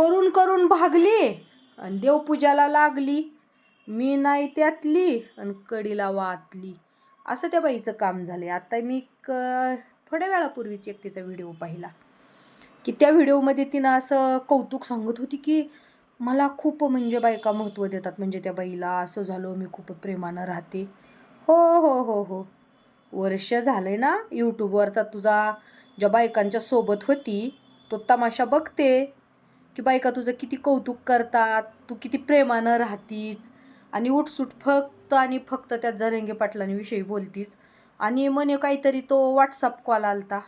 करून करून भागली आणि देवपूजाला लागली. मी नाही त्यातली आणि कडीला वाचली असं त्या बाईचं काम झालं आहे आता मी क थोड्या वेळापूर्वीच एक तिचा व्हिडिओ पाहिला. की त्या व्हिडिओमध्ये तिनं असं कौतुक सांगत होती की मला खूप म्हणजे बायका महत्त्व देतात. म्हणजे त्या बाईला असं झालं मी खूप प्रेमानं राहते. हो हो हो हो. वर्ष झालंय ना यूट्यूबवरचा तुझा ज्या बायकांच्या सोबत होती तो तमाशा बघते. की बायका तुझं किती कौतुक करतात तू किती प्रेमानं राहतीस. आणि उठसूट फक्त आणि फक्त त्या जरंगे पाटलांविषयी बोलतीस. आणि म्हणे काहीतरी तो व्हॉट्सअप कॉल आलता.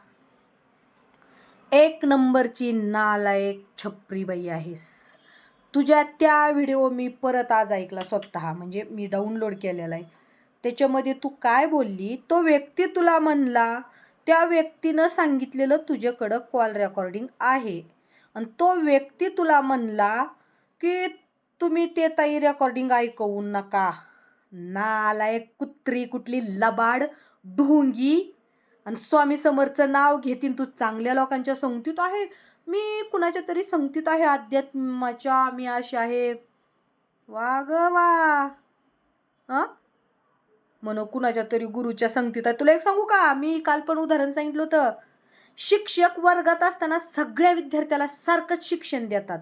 एक नंबरची नालायक छपरी बाई आहेस. तुझ्या त्या व्हिडिओ मी परत आज ऐकला स्वतः. म्हणजे मी डाउनलोड केलेला आहे. त्याच्यामध्ये तू काय बोलली? तो व्यक्ती तुला म्हणला त्या व्यक्तीनं सांगितलेलं तुझ्याकडं कॉल रेकॉर्डिंग आहे. आणि तो व्यक्ती तुला म्हणला की तुम्ही ते ताई रेकॉर्डिंग ऐकवू नका. नालायक कुत्री कुठली लबाड ढोंगी. आणि स्वामी समर्थचं नाव घेतील तू चांगल्या लोकांच्या संगतीत आहे. मी कुणाच्या तरी संगतीत आहे अध्यात्माच्या मी अशी आहे. वा ग वा. हां म्हणून कुणाच्या तरी गुरुच्या संगतीत आहे. तुला एक सांगू का? मी काल पण उदाहरण सांगितलं होतं. शिक्षक वर्गात असताना सगळ्या विद्यार्थ्याला सारखंच शिक्षण देतात.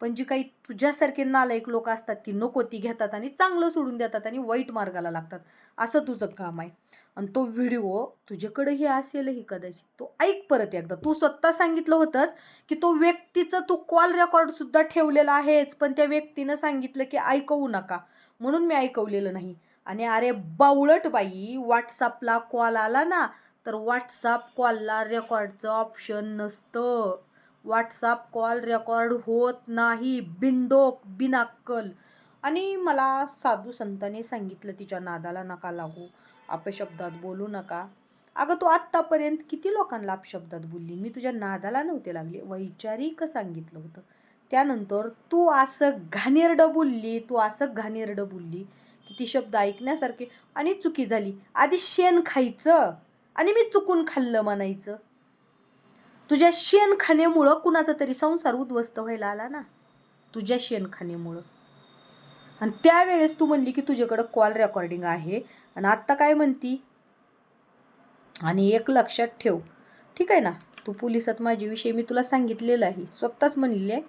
पण जी काही तुझ्यासारखे नालायक लोक असतात ती नको ती घेतात आणि चांगलं सोडून देतात आणि वाईट मार्गाला लागतात. असं तुझं काम आहे. आणि तो व्हिडिओ तुझ्याकडेही असेलही कदाचित. तो ऐक परत एकदा. तू स्वतः सांगितलं होतंच की तो व्यक्तीचं तू कॉल रेकॉर्ड सुद्धा ठेवलेला आहेच पण त्या व्यक्तीनं सांगितलं की ऐकवू नका. म्हणून मी ऐकवलेलं नाही. आणि अरे बावळट बाई व्हॉट्सअपला कॉल आला ना तर व्हॉट्सअप कॉलला रेकॉर्डचं ऑप्शन नसतं. व्हॉट्सअप कॉल रेकॉर्ड होत नाही. बिनडोक बिनाक्कल. आणि मला साधू संतांनी सांगितलं तिच्या नादाला नका लागू. अपशब्दात बोलू नका. अगं तू आत्तापर्यंत किती लोकांना अपशब्दात बोलली? मी तुझ्या नादाला नव्हते लागले. वैचारिक सांगितलं होतं. त्यानंतर तू असं घाणेरडं बोलली तू असं घाणेरडं बोलली की ती शब्द ऐकण्यासारखे आणि चुकी झाली. आधी शेण खायचं. आणि मी चुकून खाल्लं म्हणायचं. तुझ्या शेणखाण्यामुळं कुणाचा तरी संसार उद्ध्वस्त व्हायला आला ना? तुझ्या शेणखाण्यामुळं आणि त्यावेळेस तू म्हणली की तुझ्याकडं कॉल रेकॉर्डिंग आहे आणि आत्ता काय म्हणती? आणि एक लक्षात ठेव. ठीक आहे ना? तू पोलिसात माझ्याविषयी मी तुला सांगितलेलं आहे. स्वतःच म्हणले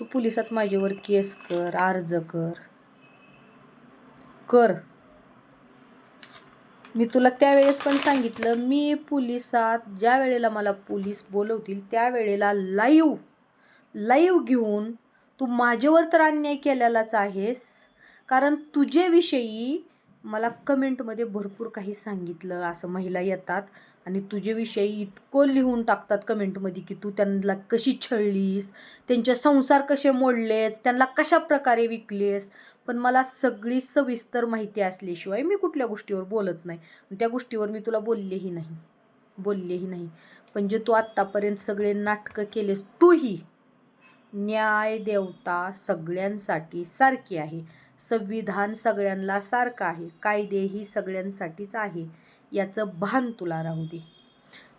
तू पोलिसात माझ्यावर केस कर अर्ज कर. कर. मी तुला त्यावेळेस पण सांगितलं मी पोलिसात ज्या वेळेला मला पोलीस बोलवतील त्यावेळेला लाईव्ह लाईव्ह घेऊन तू माझ्यावर तर अन्याय केलेलाच आहेस. कारण तुझ्याविषयी मला कमेंटमध्ये भरपूर काही सांगितलं असं महिला येतात. आणि तुझ्याविषयी इतकं लिहून टाकतात कमेंटमध्ये की तू त्यांना कशी छळलीस त्यांचे संसार कसे मोडलेस त्यांना कशा प्रकारे विकलेस. पण मला सगळी सविस्तर माहिती असल्याशिवाय मी कुठल्या गोष्टीवर बोलत नाही. त्या गोष्टीवर मी तुला बोललेही नाही. बोललेही नाही. पण जे तू आत्तापर्यंत सगळे नाटकं केलेस तूही न्याय देवता सगळ्यांसाठी सारखी आहे. संविधान सगळ्यांना सारखं आहे. कायदेही सगळ्यांसाठीच आहे. याचं भान तुला राहू दे.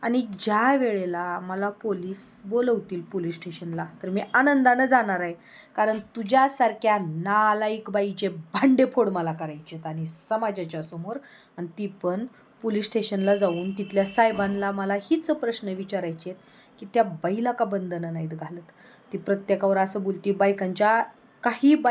आणि ज्या वेळेला मला पोलीस बोलवतील पोलीस स्टेशनला तर मी आनंदानं जाणार आहे. कारण तुझ्यासारख्या नालायक बाईचे भांडेफोड मला करायचे आहेत आणि समाजाच्या समोर आणि ती पण पोलीस स्टेशनला जाऊन तिथल्या साहेबांना मला हीच प्रश्न विचारायचे आहेत की त्या बाईला का बंधनं नाहीत घालत? ती प्रत्येकावर असं बोलती बायकांच्या काही बाय